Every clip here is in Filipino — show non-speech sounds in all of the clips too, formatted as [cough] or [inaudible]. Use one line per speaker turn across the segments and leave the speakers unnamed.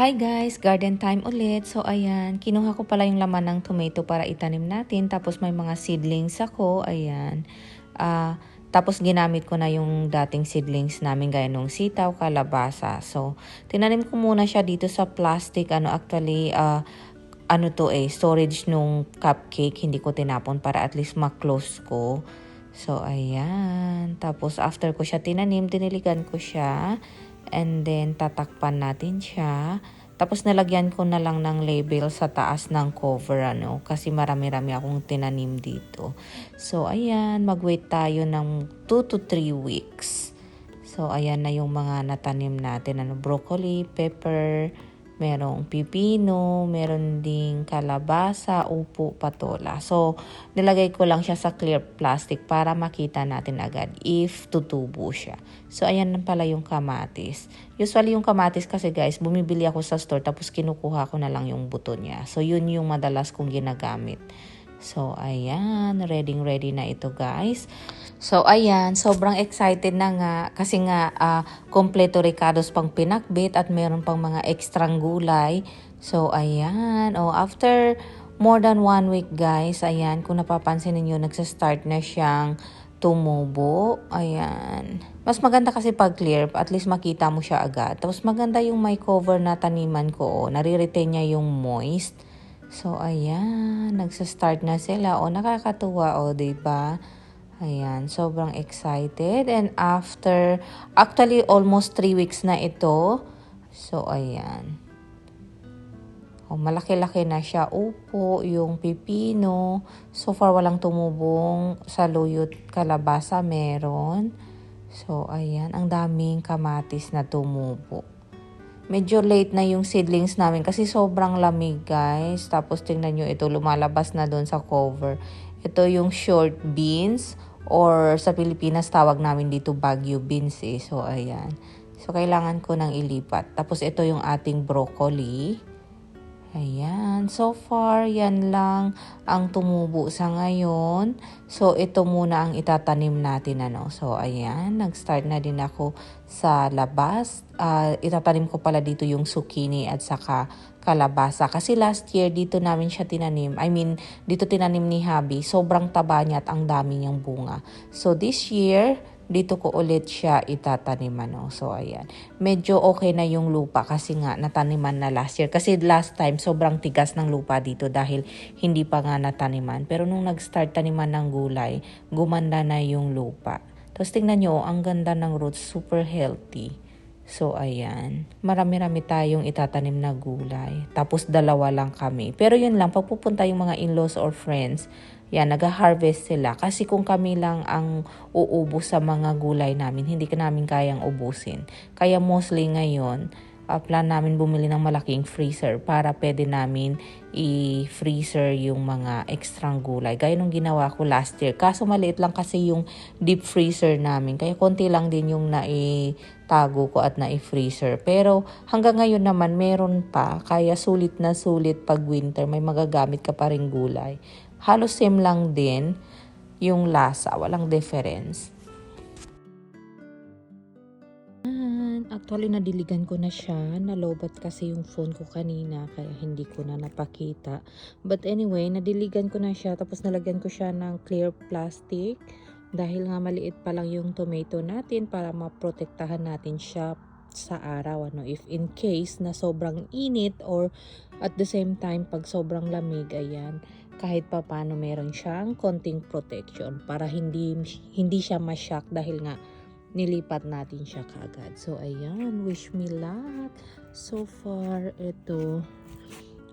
Hi guys, garden time ulit. So ayan, kinuha ko pala yung laman ng tomato para itanim natin. Tapos may mga seedlings ako, ayan. Ah, tapos ginamit ko na yung dating seedlings namin gaya nung sitaw, kalabasa. So, tinanim ko muna siya dito sa plastic. Ano actually, ah, ano to eh, storage nung cupcake. Hindi ko tinapon para at least ma-close ko. So, ayan. Tapos, after ko siya tinanim, diniligan ko siya. And then, tatakpan natin siya. Tapos, nalagyan ko na lang ng label sa taas ng cover, ano. Kasi marami-rami akong tinanim dito. So, ayan. Mag-wait tayo ng 2 to 3 weeks. So, ayan na yung mga natanim natin. Ano, broccoli, pepper, merong pipino, meron ding kalabasa, upo, patola. So, nilagay ko lang siya sa clear plastic para makita natin agad if tutubo siya. So, ayan pala yung kamatis. Usually yung kamatis kasi guys, bumibili ako sa store tapos kinukuha ko na lang yung buto niya. So, yun yung madalas kong ginagamit. So, ayan. Ready ready na ito guys. So, ayan. Sobrang excited na nga. Kasi nga, ah, kompleto ricados pang pinakbit at meron pang mga ekstrang gulay. So, ayan. Oh, after more than one week guys, ayan. Kung napapansin ninyo, nagsa-start na siyang tumubo. Ayan. Mas maganda kasi pag clear, at least makita mo siya agad. Tapos maganda yung may cover na taniman ko. Oh. Nare-retain niya yung moist. So, ayan. Nagsa-start na sila. O, nakakatuwa. O, diba? Ayan. Sobrang excited. And after, actually, almost 3 weeks na ito. So, ayan. O, malaki-laki na siya. Upo, yung pipino. So far, walang tumubong saluyot kalabasa meron. So, ayan. Ang daming kamatis na tumubo medyo late na yung seedlings namin kasi sobrang lamig guys. Tapos tingnan nyo ito lumalabas na doon sa cover. Ito yung short beans or sa Pilipinas tawag namin dito Baguio beans eh. So ayan. So kailangan ko nang ilipat. Tapos ito yung ating broccoli. Ayan. So far, yan lang ang tumubo sa ngayon. So, ito muna ang itatanim natin. Ano? So, ayan. Nag-start na din ako sa labas. Uh, itatanim ko pala dito yung zucchini at saka kalabasa. Kasi last year, dito namin siya tinanim. I mean, dito tinanim ni Habi. Sobrang taba niya at ang dami niyang bunga. So, this year, dito ko ulit siya itataniman. No? So, ayan. Medyo okay na yung lupa kasi nga nataniman na last year. Kasi last time, sobrang tigas ng lupa dito dahil hindi pa nga nataniman. Pero nung nag-start taniman ng gulay, gumanda na yung lupa. Tapos tingnan nyo, ang ganda ng roots, super healthy. So, ayan. Marami-rami tayong itatanim na gulay. Tapos, dalawa lang kami. Pero yun lang, pag pupunta yung mga in-laws or friends, yan, nag-harvest sila. Kasi kung kami lang ang uubos sa mga gulay namin, hindi ka namin kayang ubusin. Kaya mostly ngayon, uh, plan namin bumili ng malaking freezer para pwede namin i-freezer yung mga extra gulay. Gaya nung ginawa ko last year. Kaso maliit lang kasi yung deep freezer namin. Kaya konti lang din yung naitago ko at nai-freezer. Pero hanggang ngayon naman meron pa. Kaya sulit na sulit pag winter. May magagamit ka pa rin gulay halos same lang din yung lasa, walang difference. Actually, nadiligan ko na siya. Nalobat kasi yung phone ko kanina, kaya hindi ko na napakita. But anyway, nadiligan ko na siya. Tapos nalagyan ko siya ng clear plastic. Dahil nga maliit pa lang yung tomato natin para maprotektahan natin siya sa araw. Ano, if in case na sobrang init or at the same time pag sobrang lamig, ayan, kahit pa paano meron siyang konting protection para hindi hindi siya ma-shock dahil nga nilipat natin siya kagad. So ayan, wish me luck. So far ito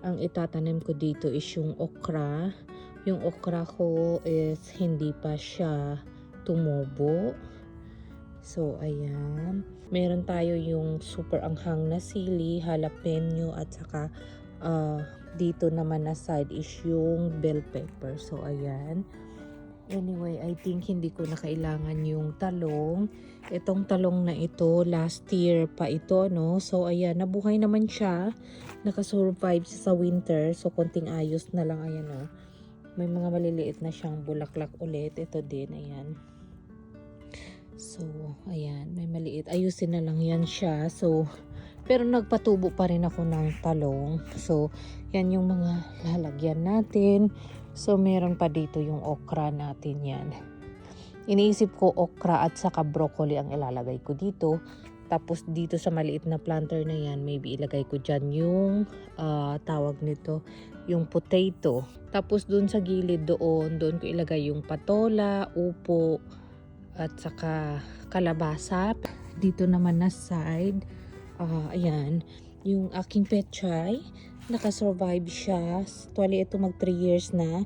ang itatanim ko dito is yung okra. Yung okra ko is hindi pa siya tumubo. So ayan, meron tayo yung super anghang na sili, jalapeno at saka uh, dito naman na side is yung bell pepper. So, ayan. Anyway, I think hindi ko na kailangan yung talong. Itong talong na ito, last year pa ito, no? So, ayan, nabuhay naman siya. Nakasurvive siya sa winter. So, konting ayos na lang, ayan, no? May mga maliliit na siyang bulaklak ulit. Ito din, ayan. So, ayan, may maliit. Ayusin na lang yan siya. So, Pero nagpatubo pa rin ako ng talong. So, yan yung mga lalagyan natin. So, meron pa dito yung okra natin yan. Iniisip ko okra at saka broccoli ang ilalagay ko dito. Tapos dito sa maliit na planter na yan, maybe ilagay ko dyan yung ah, tawag nito, yung potato. Tapos dun sa gilid doon, doon ko ilagay yung patola, upo, at saka kalabasa. Dito naman na side, ah, ayan, yung aking petchay. Nakasurvive siya. Actually, ito mag 3 years na.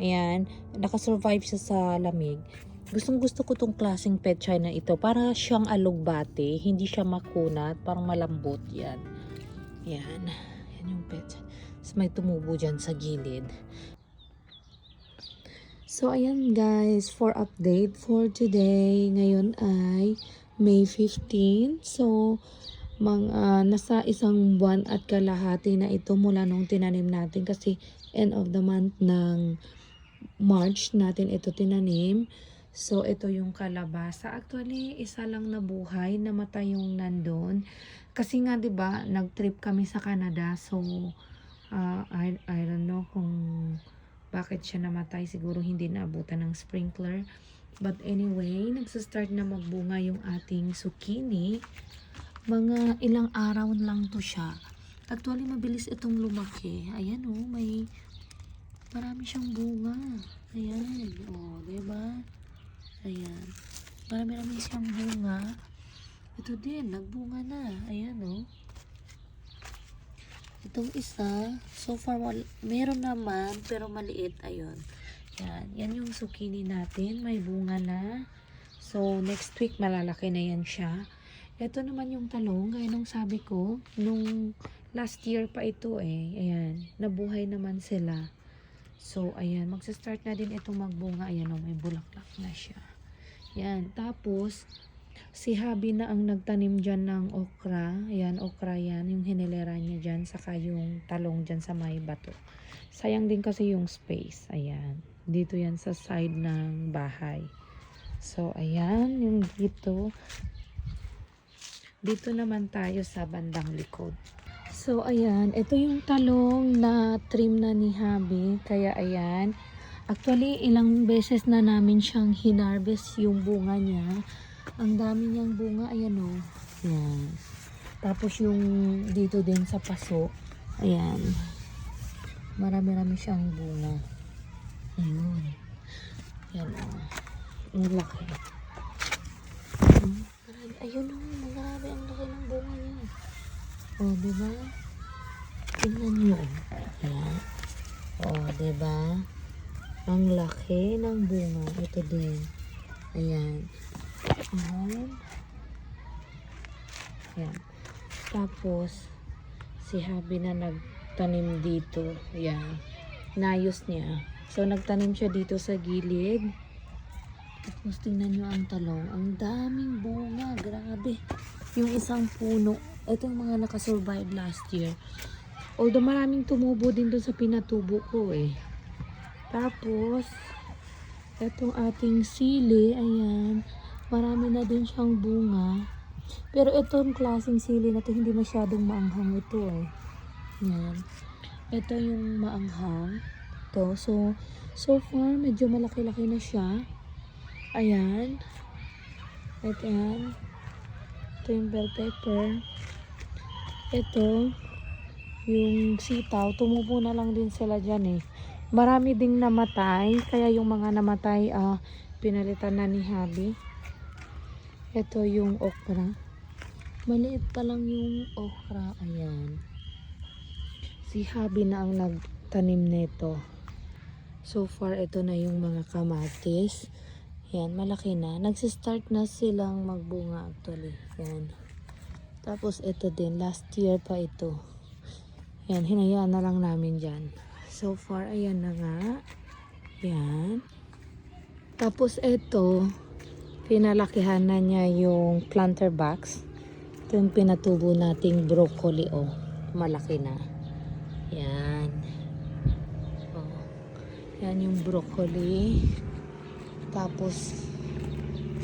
Ayan, nakasurvive siya sa lamig. Gustong gusto ko tong klaseng petchay na ito. Para siyang alugbate, hindi siya makunat, parang malambot yan. Yan, yan yung petchay. Tapos may tumubo dyan sa gilid. So, ayan guys, for update for today, ngayon ay May 15. So, mga nasa isang buwan at kalahati na ito mula nung tinanim natin kasi end of the month ng March natin ito tinanim. So, ito yung kalabasa. Actually, isa lang nabuhay, namatay yung nandun. Kasi nga, di ba nag-trip kami sa Canada. So, ah, I, I don't know kung bakit siya namatay. Siguro hindi naabutan ng sprinkler. But anyway, nagsastart na magbunga yung ating zucchini. Mga ilang araw lang to siya. Actually, mabilis itong lumaki. Ayan oh, may marami siyang bunga. Ayan. Oh, diba? Ayan. Marami-rami siyang bunga. Ito din, nagbunga na. Ayan oh. Itong isa, so far meron naman, pero maliit. Ayun. Yan. Yan yung zucchini natin. May bunga na. So, next week, malalaki na yan siya. Ito naman yung talong. Gaya nung sabi ko, nung last year pa ito eh. Ayan. Nabuhay naman sila. So, ayan. Magsa-start na din itong magbunga. Ayan o, may bulaklak na siya. Yan. Tapos, si Habi na ang nagtanim dyan ng okra. Ayan, okra yan. Yung hinilera niya dyan. Saka yung talong dyan sa may bato. Sayang din kasi yung space. Ayan. Dito yan sa side ng bahay. So, ayan. Yung dito. Dito naman tayo sa bandang likod. So, ayan. Ito yung talong na trim na ni Habi. Kaya, ayan. Actually, ilang beses na namin siyang hinarvest yung bunga niya. Ang dami niyang bunga. Ayan o. Ayan. Tapos yung dito din sa paso. Ayan. Marami-rami siyang bunga. Ayun. Yan o. Ang laki. Ayun o. Marami ang laki ng bunga niya. O, oh, di ba? Tingnan niyo. Ayan. O, oh, di ba? Ang laki ng bunga. Ito din. Ayan. Ayan. Ayan. Tapos, si Habi na nagtanim dito. Ayan. Nayos niya. So, nagtanim siya dito sa gilid. Tapos, tingnan nyo ang talong. Ang daming bunga. Grabe. Yung isang puno. Ito yung mga nakasurvive last year. Although maraming tumubo din doon sa pinatubo ko eh. Tapos, itong ating sili, ayan, marami na din siyang bunga. Pero itong klaseng sili na to, hindi masyadong maanghang ito eh. Yan. Ito yung maanghang. Ito. So, so far, medyo malaki-laki na siya. Ayan. At yan. Ito yung bell pepper. Ito, yung sitaw, tumubo na lang din sila dyan eh. Marami ding namatay, kaya yung mga namatay, ah, pinalitan na ni Habi. Ito yung okra. Maliit pa lang yung okra, ayan. Si Habi na ang nagtanim nito. So far, ito na yung mga kamatis. Yan, malaki na. Nagsistart na silang magbunga actually. Yan. Tapos ito din, last year pa ito. Yan, hinayaan na lang namin dyan. So far, ayan na nga. Yan. Tapos ito, pinalakihan na niya yung planter box. Ito yung pinatubo nating broccoli, oh. Malaki na. Yan. Oh. Yan yung broccoli. Tapos,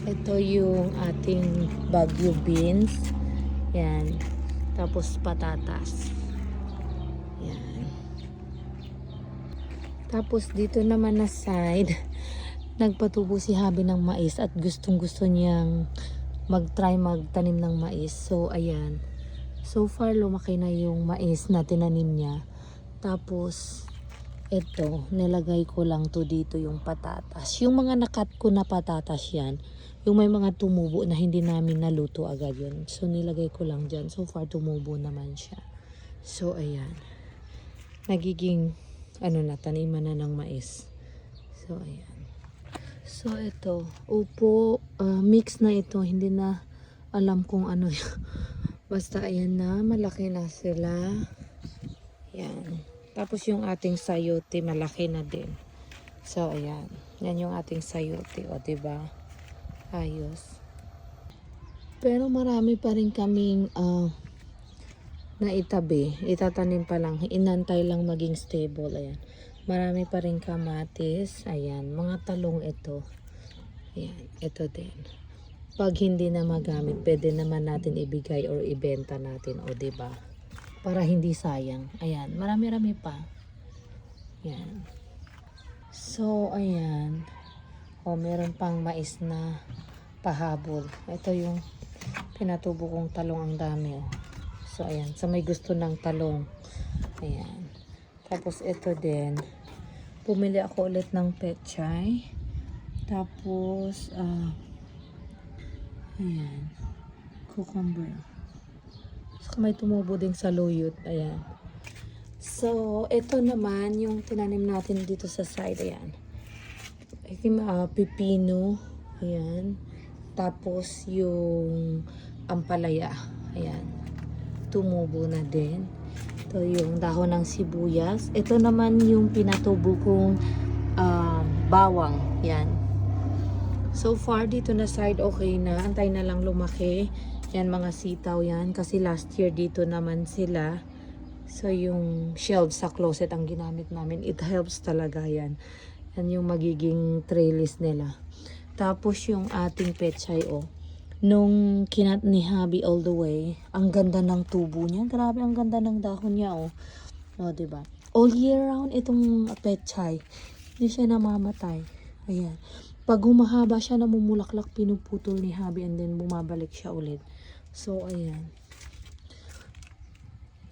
ito yung ating Baguio beans. Yan. Tapos patatas. Yan. Tapos dito naman na side, [laughs] nagpatubo si Habi ng mais at gustong gusto niyang mag-try magtanim ng mais. So ayan. So far lumaki na yung mais na tinanim niya. Tapos ito, nilagay ko lang to dito yung patatas. Yung mga nakat ko na patatas yan, yung may mga tumubo na hindi namin naluto agad yun. So nilagay ko lang dyan. So far tumubo naman siya. So ayan. Nagiging ano na, taniman na ng mais. So, ayan. So, ito. Upo, ah, mix na ito. Hindi na alam kung ano [laughs] yun. Basta, ayan na. Malaki na sila. Ayan. Tapos, yung ating sayote, malaki na din. So, ayan. Yan yung ating sayote. O, diba? Ayos. Pero marami pa rin kaming ah, na itabi. Itatanim pa lang. Inantay lang maging stable. Ayan. Marami pa rin kamatis. Ayan. Mga talong ito. Ayan. Ito din. Pag hindi na magamit, pwede naman natin ibigay or ibenta natin. O, ba Para hindi sayang. Ayan. Marami-rami pa. Ayan. So, ayan. O, meron pang mais na pahabol. Ito yung pinatubo kong talong ang dami. Oh. So, ayan. Sa may gusto ng talong. Ayan. Tapos, ito din. Pumili ako ulit ng pechay. Tapos, ah, ayan. Cucumber. May tumubo din sa luyot. Ayan. So, ito naman yung tinanim natin dito sa side. Ayan. Itim, ah, pipino. Ayan. Tapos, yung ampalaya. Ayan tumubo na din. Ito yung dahon ng sibuyas. Ito naman yung pinatubo kong um, bawang. Yan. So far, dito na side okay na. Antay na lang lumaki. Yan mga sitaw yan. Kasi last year dito naman sila. So yung shelves sa closet ang ginamit namin. It helps talaga yan. Yan yung magiging trellis nila. Tapos yung ating pechay oh nung kinat ni Habi all the way, ang ganda ng tubo niya. Grabe, ang ganda ng dahon niya, oh. O, oh, diba? All year round itong pechay. Hindi siya namamatay. Ayan. Pag humahaba siya, namumulaklak, pinuputol ni Habi and then bumabalik siya ulit. So, ayan.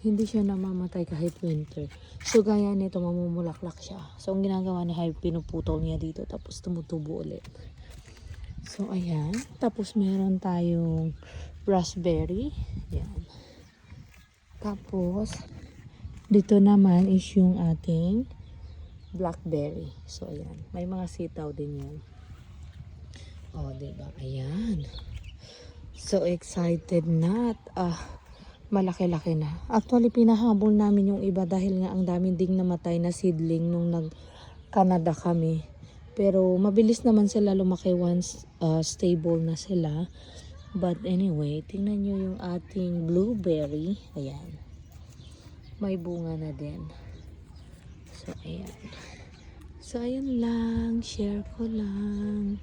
Hindi siya namamatay kahit winter. So, gaya nito, mamumulaklak siya. So, ang ginagawa ni Habi, pinuputol niya dito, tapos tumutubo ulit. So, ayan. Tapos, meron tayong raspberry. Ayan. Tapos, dito naman is yung ating blackberry. So, ayan. May mga sitaw din yan. O, oh, diba? Ayan. So, excited na. At, ah, malaki-laki na. Actually, pinahabol namin yung iba dahil nga ang daming ding namatay na seedling nung nag-Canada kami. Pero mabilis naman sila lumaki once uh, stable na sila. But anyway, tingnan nyo yung ating blueberry. Ayan. May bunga na din. So, ayan. So, ayan lang. Share ko lang.